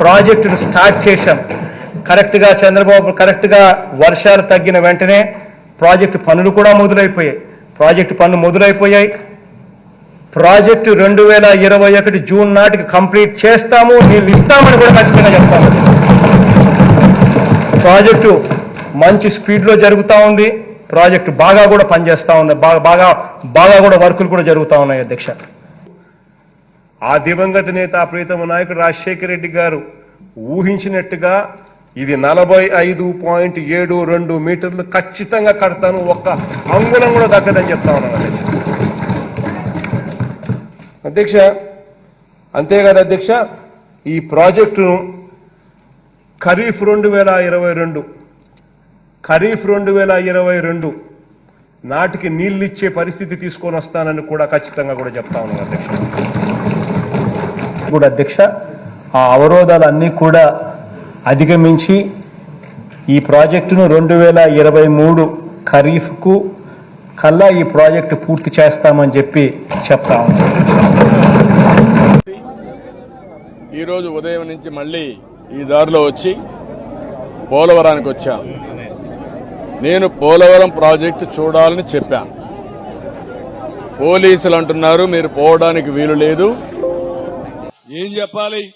ప్రాజెక్టును స్టార్ట్ చేశాం. కరెక్ట్గా చంద్రబాబు కరెక్ట్గా వర్షాలు తగ్గిన వెంటనే ప్రాజెక్టు పనులు కూడా మొదలైపోయాయి. ప్రాజెక్టు పనులు మొదలైపోయాయి. ప్రాజెక్టు రెండు వేల ఇరవై ఒకటి జూన్ నాటికి కంప్లీట్ చేస్తాము నీళ్ళు ఇస్తామని కూడా ఖచ్చితంగా చెప్తాము. ప్రాజెక్టు మంచి స్పీడ్లో జరుగుతూ ఉంది. ప్రాజెక్టు బాగా కూడా పనిచేస్తూ ఉంది. బాగా బాగా బాగా కూడా వర్కులు కూడా జరుగుతూ ఉన్నాయి అధ్యక్ష. ఆ దివంగత నేత ప్రీతమ నాయకుడు రాజశేఖర రెడ్డి గారు ఊహించినట్టుగా ఇది నలభై ఐదు పాయింట్ ఏడు రెండు మీటర్లు ఖచ్చితంగా కడతాను. ఒక్క అంగుళం కూడా తగ్గదని చెప్తా ఉన్నాను. అధ్యక్ష అధ్యక్ష అంతేకాదు అధ్యక్ష ఈ ప్రాజెక్టును ఖరీఫ్ రెండు వేల ఇరవై రెండు ఖరీఫ్ రెండు వేల ఇరవై రెండు నాటికి నీళ్ళు ఇచ్చే పరిస్థితి తీసుకొని వస్తానని కూడా ఖచ్చితంగా కూడా చెప్తా ఉన్నాను అధ్యక్ష. కూడా అధ్యక్ష ఆ అవరోధాలన్నీ కూడా అధిగమించి ఈ ప్రాజెక్టును రెండు వేల ఇరవై మూడు ఖరీఫ్కు కల్లా ఈ ప్రాజెక్టు పూర్తి చేస్తామని చెప్పి చెప్తా ఈరోజు ఉదయం నుంచి మళ్ళీ ఈ దారిలో వచ్చి పోలవరానికి వచ్చాను నేను పోలవరం ప్రాజెక్టు చూడాలని చెప్పాను. పోలీసులు అంటున్నారు మీరు పోవడానికి వీలు లేదు. ఏం చెప్పాలి?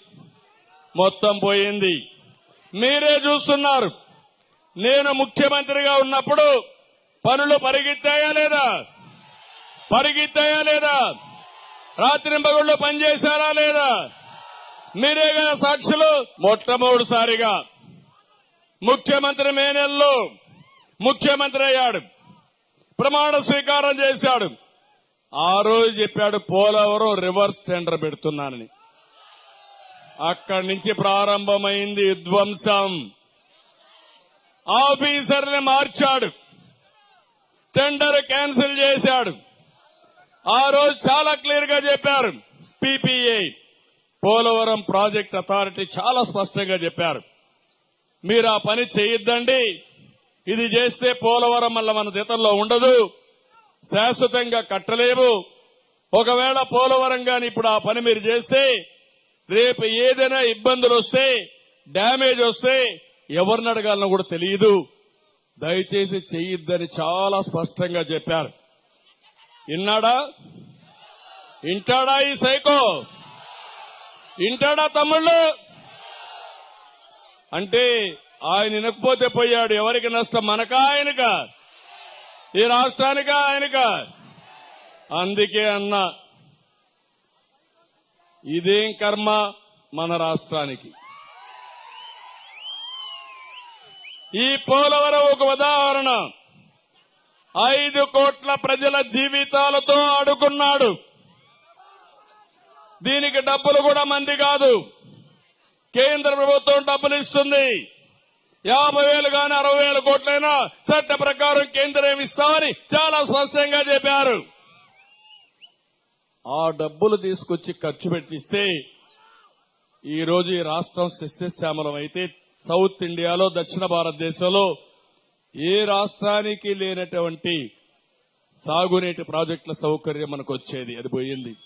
మొత్తం పోయింది. మీరే చూస్తున్నారు. నేను ముఖ్యమంత్రిగా ఉన్నప్పుడు పనులు పరిగెత్తాయా లేదా? పరిగెత్తాయా లేదా? రాత్రింబగుళ్ళు పనిచేశారా లేదా? మీరే కదా సాక్షులు? మొట్టమొదటిసారిగా. ముఖ్యమంత్రి మే నెలలో ముఖ్యమంత్రి అయ్యాడు. ప్రమాణ స్వీకారం చేశాడు. ఆ రోజు చెప్పాడు పోలవరం రివర్స్ టెండర్ పెడుతున్నానని. అక్కడి నుంచి ప్రారంభమైంది విధ్వంసం ఆఫీసర్ని మార్చాడు. టెండర్ క్యాన్సిల్ చేశాడు. ఆ రోజు చాలా క్లియర్గా చెప్పారు. పీపీఏ పోలవరం ప్రాజెక్ట్ అథారిటీ చాలా స్పష్టంగా చెప్పారు. మీరు ఆ పని చేయొద్దండి. ఇది చేస్తే పోలవరం వల్ల మన జీతంలో ఉండదు. శాశ్వతంగా కట్టలేము. ఒకవేళ పోలవరం గాని ఇప్పుడు ఆ పని మీరు చేస్తే రేపు ఏదైనా ఇబ్బందులు వస్తే డ్యామేజ్ వస్తే ఎవరిని అడగాలనో కూడా తెలియదు దయచేసి చెయ్యొద్దని చాలా స్పష్టంగా చెప్పారు. విన్నాడా ఇంటాడా ఈ సైకో? ఇంటాడా తమ్ముళ్ళు? అంటే ఆయన వినకపోతే పోయాడు ఎవరికి నష్టం? మనకా ఆయనక? ఈ రాష్ట్రానికా ఆయనకా? అందుకే అన్నా ఇదేం కర్మ మన రాష్ట్రానికి? ఈ పోలవరం ఒక ఉదాహరణ. ఐదు కోట్ల ప్రజల జీవితాలతో ఆడుకున్నాడు. దీనికి డబ్బులు కూడా మంది కాదు. కేంద్ర ప్రభుత్వం డబ్బులు ఇస్తుంది. యాభై వేలు కానీ అరవై వేల కోట్లైనా చట్ట ప్రకారం కేంద్రం ఇస్తామని చాలా స్పష్టంగా చెప్పారు. ఆ డబ్బులు తీసుకొచ్చి ఖర్చు పెట్టిస్తే ఈ రోజు ఈ రాష్ట్రం సస్యశ్యామలం అయితే సౌత్ ఇండియాలో దక్షిణ భారతదేశంలో ఏ రాష్ట్రానికి లేనటువంటి సాగునీటి ప్రాజెక్టుల సౌకర్యం మనకు వచ్చేది. అది పోయింది.